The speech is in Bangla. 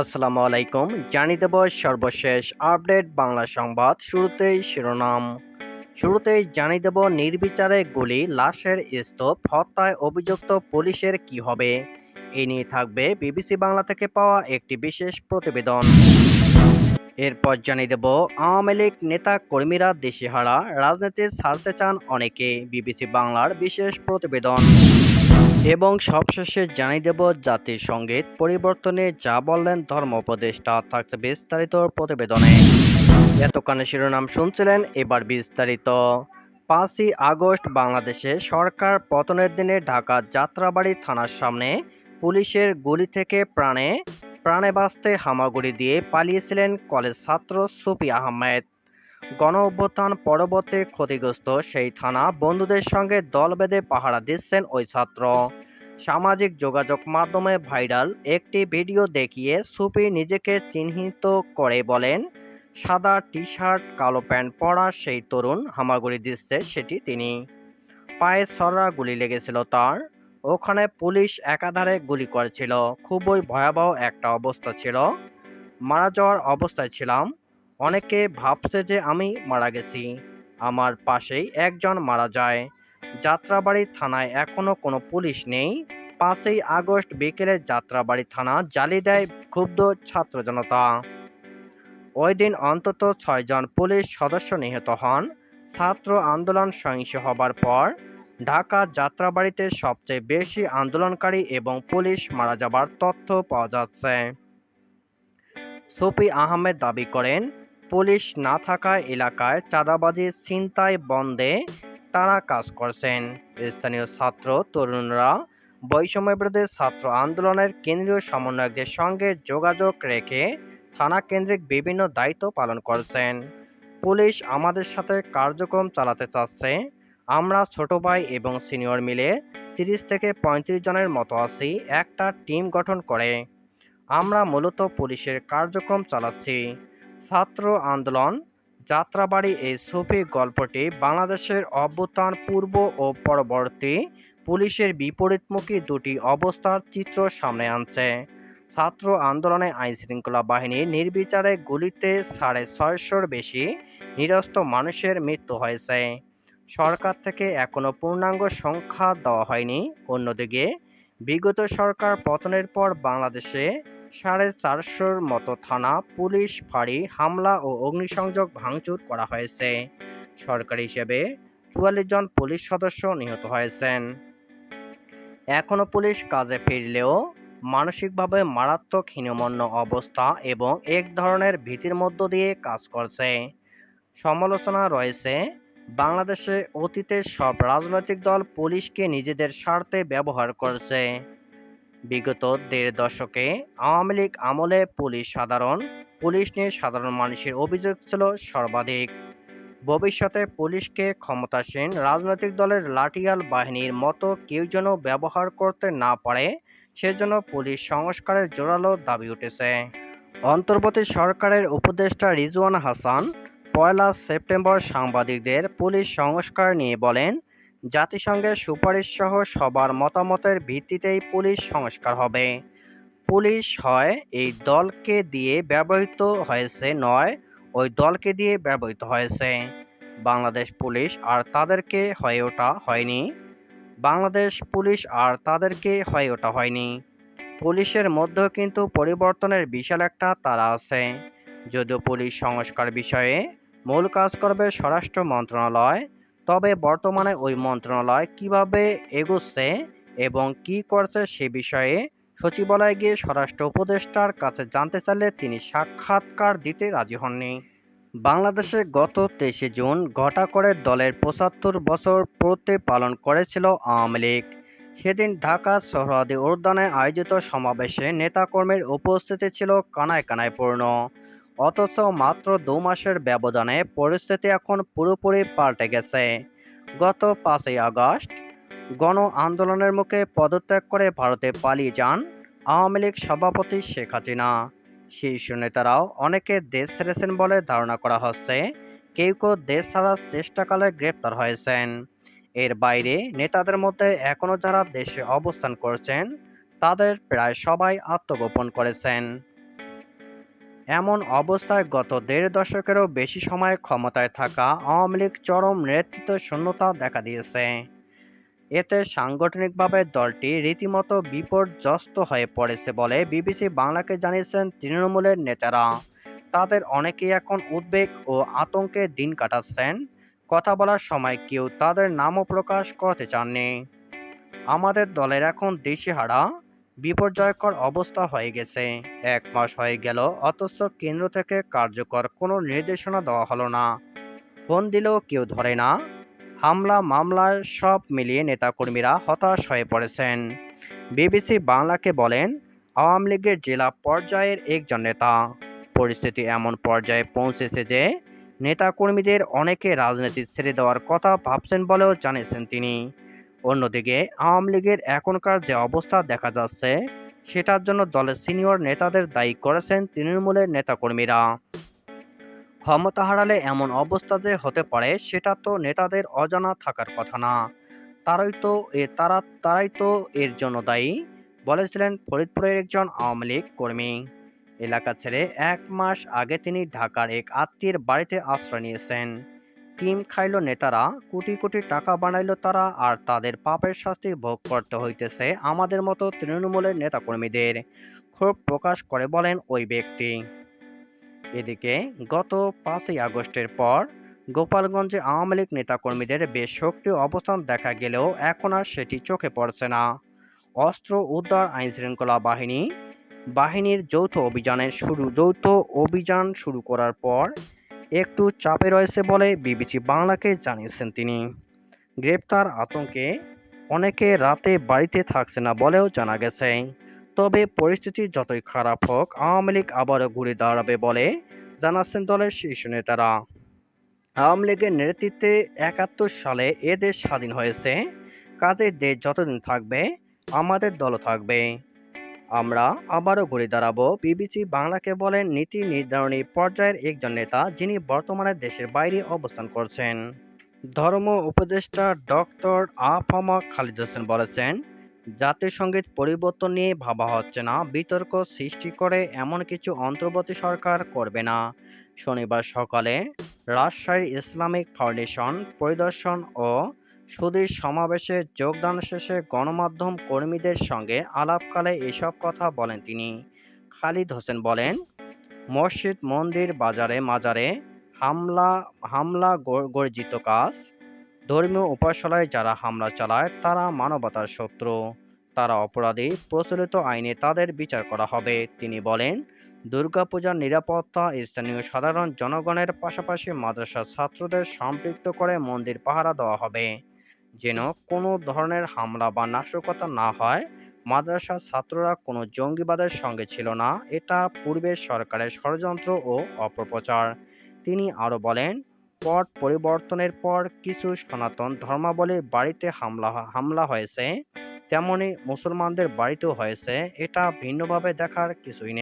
আসসালামু আলাইকুম। জানিয়ে দেব সর্বশেষ আপডেট বাংলা সংবাদ শুরুতেই শিরোনাম। শুরুতেই জানিয়ে দেব নির্বিচারে গুলি, লাশের স্তূপ, হত্যায় অভিযুক্ত পুলিশের কি হবে? এ নিয়ে থাকবে বিবিসি বাংলা থেকে পাওয়া একটি বিশেষ প্রতিবেদন। এরপর জানিয়ে দেব আওয়ামী লীগ নেতা কর্মীরা দিশেহারা, রাজনীতি ছাড়তে চান অনেকে, বিবিসি বাংলার বিশেষ প্রতিবেদন। এবং সবশেষে জানিয়ে দেব জাতির সংগীত পরিবর্তনে যা বললেন ধর্ম উপদেষ্টা থাকছে বিস্তারিত প্রতিবেদনে। এতক্ষণে শিরোনাম শুনছিলেন এবার বিস্তারিত। পাঁচই আগস্ট বাংলাদেশে সরকার পতনের দিনে ঢাকা যাত্রাবাড়ি থানার সামনে পুলিশের গুলি থেকে প্রাণে প্রাণে বাঁচতে হামাগুড়ি দিয়ে পালিয়েছিলেন কলেজ ছাত্র সুফি আহমেদ। গণ অভ্যুত্থান পরবর্তী ক্ষতিগ্রস্ত সেই থানা বন্ধুদের সঙ্গে দল বেঁধে পাহারা দিচ্ছেন ওই ছাত্র। সামাজিক যোগাযোগ মাধ্যমে ভাইরাল একটি ভিডিও দেখিয়ে সুপি নিজেকে চিহ্নিত করে বলেন, সাদা টি শার্ট কালো প্যান্ট পরা সেই তরুণ হামাগুড়ি দিচ্ছে সেটি তিনি। পায়ে সররা গুলি লেগেছিল তার, ওখানে পুলিশ একাধারে গুলি করেছিল, খুবই ভয়াবহ একটা অবস্থা ছিল। মারা যাওয়ার অবস্থায় ছিলাম অনেকে ভাবছে যে আমি মারা গেছি। আমার পাশেই একজন মারা যায়। যাত্রাবাড়ি থানায় এখনও কোনো পুলিশ নেই। পাঁচই আগস্ট বিকেলে যাত্রাবাড়ি থানা জ্বালিয়ে দেয় ক্ষুব্ধ ছাত্র জনতা। ওই দিন অন্তত ছয়জন পুলিশ সদস্য নিহত হন। ছাত্র আন্দোলন সহিংস হবার পর ঢাকা যাত্রাবাড়িতে সবচেয়ে বেশি আন্দোলনকারী এবং পুলিশ মারা যাবার তথ্য পাওয়া যাচ্ছে। সুফি আহমেদ দাবি করেন পুলিশ না থাকায় এলাকায় চাঁদাবাজি ছিনতাই বন্ধে তারা কাজ করছেন। স্থানীয় ছাত্র তরুণরা বৈষম্য বিরোধী ছাত্র আন্দোলনের কেন্দ্রীয় সমন্বয়কদের সঙ্গে যোগাযোগ রেখে থানা কেন্দ্রিক বিভিন্ন দায়িত্ব পালন করছেন। পুলিশ আমাদের সাথে কার্যক্রম চালাতে চাচ্ছে। আমরা ছোট ভাই এবং সিনিয়র মিলে তিরিশ থেকে পঁয়ত্রিশ জনের মতো আছি, একটা টিম গঠন করে। আমরা মূলত পুলিশের কার্যক্রম চালাচ্ছি। ছাত্র আন্দোলন, যাত্রাবাড়ি এই সুফি গল্পটি বাংলাদেশের অভ্যুত্থান পূর্ব ও পরবর্তী পুলিশের বিপরীতমুখী দুটি অবস্থার চিত্র সামনে আনছে। ছাত্র আন্দোলনে আইন শৃঙ্খলা বাহিনী নির্বিচারে গুলিতে সাড়ে ছয়শোর বেশি নিরস্ত মানুষের মৃত্যু হয়েছে। সরকার থেকে এখনও পূর্ণাঙ্গ সংখ্যা দেওয়া হয়নি। অন্যদিকে, বিগত সরকার পতনের পর বাংলাদেশে সাড়ে চারশোর মতো থানা, পুলিশ ফাঁড়ি, হামলা ও অগ্নিসংযোগ ভাঙচুর করা হয়েছে। সরকারি হিসেবে চুয়াল্লিশ জন পুলিশ সদস্য নিহত হয়েছেন। এখনও পুলিশ কাজে ফিরলেও মানসিকভাবে মারাত্মক হীনমন্য অবস্থা এবং এক ধরনের ভীতির মধ্য দিয়ে কাজ করছে। সমালোচনা রয়েছে, বাংলাদেশে অতীতে সব রাজনৈতিক দল পুলিশকে নিজেদের স্বার্থে ব্যবহার করছে। বিগত দেড় দশকে আওয়ামী লীগ আমলে পুলিশ সাধারণ, পুলিশ নিয়ে সাধারণ মানুষের অভিযোগ ছিল সর্বাধিক। ভবিষ্যতে পুলিশকে ক্ষমতাসীন রাজনৈতিক দলের লাঠিয়াল বাহিনীর মতো কেউ যেন ব্যবহার করতে না পারে, সেজন্য পুলিশ সংস্কারের জোরালো দাবি উঠেছে। অন্তর্বর্তী সরকারের উপদেষ্টা রিজওয়ান হাসান পয়লা সেপ্টেম্বর সাংবাদিকদের পুলিশ সংস্কার নিয়ে বলেন জাতিসংঘের সুপারিশ সহ সবার মতামতের ভিত্তিতেই পুলিশ সংস্কার হবে। পুলিশ হয়, এই দলকে দিয়ে ব্যবহৃত হয়েছে নয়, ওই দলকে দিয়ে ব্যবহৃত হয়েছে। বাংলাদেশ পুলিশ আর তাদেরকে হয়ে ওঠা হয়নি। বাংলাদেশ পুলিশ আর তাদেরকে হয়ে ওঠা হয়নি। পুলিশের মধ্যেও কিন্তু পরিবর্তনের বিশাল একটা তারা আছে। যদিও পুলিশ সংস্কার বিষয়ে মূল কাজ করবে স্বরাষ্ট্র মন্ত্রণালয় তবে বর্তমানে ওই মন্ত্রণালয় কীভাবে এগোচ্ছে এবং কি করছে সে বিষয়ে সচিবালয়ে গিয়ে স্বরাষ্ট্র উপদেষ্টার কাছে জানতে চাইলে তিনি সাক্ষাৎকার দিতে রাজি হননি। বাংলাদেশে গত তেইশে জুন ঘটা করে দলের পঁচাত্তর বছর পূর্তি পালন করেছিল আওয়ামী লীগ। সেদিন ঢাকা সোহরাওয়ার্দী উদ্যানে আয়োজিত সমাবেশে নেতাকর্মীর উপস্থিতি ছিল কানায় কানায় পূর্ণ। অথচ মাত্র দু মাসের ব্যবধানে পরিস্থিতি এখন পুরোপুরি পাল্টে গেছে। গত পাঁচই আগস্ট গণ আন্দোলনের মুখে পদত্যাগ করে ভারতে পালিয়ে যান আওয়ামী লীগ সভাপতি শেখ হাসিনা। শীর্ষ নেতারাও অনেকে দেশ ছেড়েছেন বলে ধারণা করা হচ্ছে, কেউ কেউ দেশ ছাড়ার চেষ্টাকালে গ্রেপ্তার হয়েছেন। এর বাইরে নেতাদের মধ্যে এখনও যারা দেশে অবস্থান করছেন, তাদের প্রায় সবাই আত্মগোপন করেছেন। এমন অবস্থায় গত দেড় দশকেরও বেশি সময় ক্ষমতায় থাকা আওয়ামী লীগ চরম নেতৃত্ব শূন্যতা দেখা দিয়েছে। এতে সাংগঠনিকভাবে দলটি রীতিমতো বিপর্যস্ত হয়ে পড়েছে বলে বিবিসি বাংলাকে জানিয়েছেন তৃণমূলের নেতারা। তাদের অনেকেই এখন উদ্বেগ ও আতঙ্কে দিন কাটাচ্ছেন। কথা বলার সময় কেউ তাদের নামও প্রকাশ করতে চাননি। আমাদের দলের এখন দিশেহারা বিপর্যয়কর অবস্থা হয়ে গেছে। এক মাস হয়ে গেল, অথচ কেন্দ্র থেকে কার্যকর কোনো নির্দেশনা দেওয়া হলো না। ফোন দিলেও কেউ ধরে না। হামলা মামলার সব মিলিয়ে নেতাকর্মীরা হতাশ হয়ে পড়েছেন। বিবিসি বাংলাকে বলেন, আওয়ামী লীগের জেলা পর্যায়ের একজন নেতা। পরিস্থিতি এমন পর্যায়ে পৌঁছেছে যে, নেতাকর্মীদের অনেকে রাজনীতি ছেড়ে দেওয়ার কথা ভাবছেন বলেও জানিয়েছেন তিনি। অন্যদিকে, আওয়ামী লীগের এখনকার যে অবস্থা দেখা যাচ্ছে, সেটার জন্য দলের সিনিয়র নেতাদের দায়ী করেছেন তৃণমূলের নেতাকর্মীরা। ক্ষমতা হারালে এমন অবস্থা যে হতে পারে, সেটা তো নেতাদের অজানা থাকার কথা না। তারাই তো এ, তারা, তারাই তো এর জন্য দায়ী, বলেছিলেন ফরিদপুরের একজন আওয়ামী লীগ কর্মী। এলাকা ছেড়ে এক মাস আগে তিনি ঢাকার এক আত্মীয়ের বাড়িতে আশ্রয় নিয়েছেন। কিম খাইল নেতারা, কোটি কোটি টাকা বানাইল তারা, আর তাদের পাপের শাস্তি ভোগ করতে হইতেছে আমাদের মতো তৃণমূলের নেতাকর্মীদের, ক্ষোভ প্রকাশ করে বলেন ওই ব্যক্তি। এদিকে গত পাঁচই আগস্টের পর গোপালগঞ্জে আওয়ামী লীগ নেতাকর্মীদের বেশ সক্রিয় অবস্থান দেখা গেলেও এখন আর সেটি চোখে পড়ছে না। অস্ত্র উদ্ধার আইনশৃঙ্খলা বাহিনী, বাহিনীর যৌথ অভিযানের শুরু, যৌথ অভিযান শুরু করার পর একটু চাপে রয়েছে বলে বিবিসি বাংলাকে জানিয়েছেন তিনি। গ্রেপ্তার আতঙ্কে অনেকে রাতে বাড়িতে থাকছে না বলেও জানা গেছে। তবে পরিস্থিতি যতই খারাপ হোক, আওয়ামী লীগ আবারও ঘুরে দাঁড়াবে বলে জানাচ্ছেন দলের শীর্ষ নেতারা। আওয়ামী লীগের নেতৃত্বে একাত্তর সালে এ দেশ স্বাধীন হয়েছে। কাজেই দেশ যতদিন থাকবে, আমাদের দলও থাকবে। আমরা আবারও ঘুরে দাঁড়াবো। বিবিসি বাংলাকে বলেন, নীতি নির্ধারণী পর্যায়ের একজন নেতা, যিনি বর্তমানে দেশের বাইরে অবস্থান করছেন। ধর্ম উপদেষ্টা ডক্টর আফামা খালিদ হোসেন বলেছেন জাতীয় সংগীত পরিবর্তন নিয়ে ভাবা হচ্ছে না, বিতর্ক সৃষ্টি করে এমন কিছু অন্তর্বর্তী সরকার করবে না। শনিবার সকালে রাজশাহী ইসলামিক ফাউন্ডেশন পরিদর্শন ও সুধীর সমাবেশে যোগদান শেষে গণমাধ্যম কর্মীদের সঙ্গে আলাপকালে এসব কথা বলেন তিনি। খালিদ হোসেন বলেন, মসজিদ, মন্দির, বাজারে মাজারে হামলা হামলা গর্জিত কাজ। ধর্মীয় উপাসনায় যারা হামলা চালায়, তারা মানবতার শত্রু। তারা অপরাধী, প্রচলিত আইনে তাদের বিচার করা হবে। তিনি বলেন, দুর্গাপূজার নিরাপত্তা স্থানীয় সাধারণ জনগণের পাশাপাশি মাদ্রাসার ছাত্রদের সম্পৃক্ত করে মন্দির পাহারা দেওয়া হবে। যেন কোনো ধরনের হামলা বা নাশকতা না হয়। মাদ্রাসার ছাত্ররা কোনো জঙ্গিবাদের সঙ্গে ছিল না। এটা পূর্বের সরকারের ষড়যন্ত্র ও অপপ্রচার। তিনি আরও বলেন, পট পরিবর্তনের পর কিছু সনাতন ধর্মাবলীর বাড়িতে হামলা হামলা হয়েছে। তেমনি মুসলমানদের বাড়িতেও হয়েছে। এটা ভিন্নভাবে দেখার কিছুই নেই।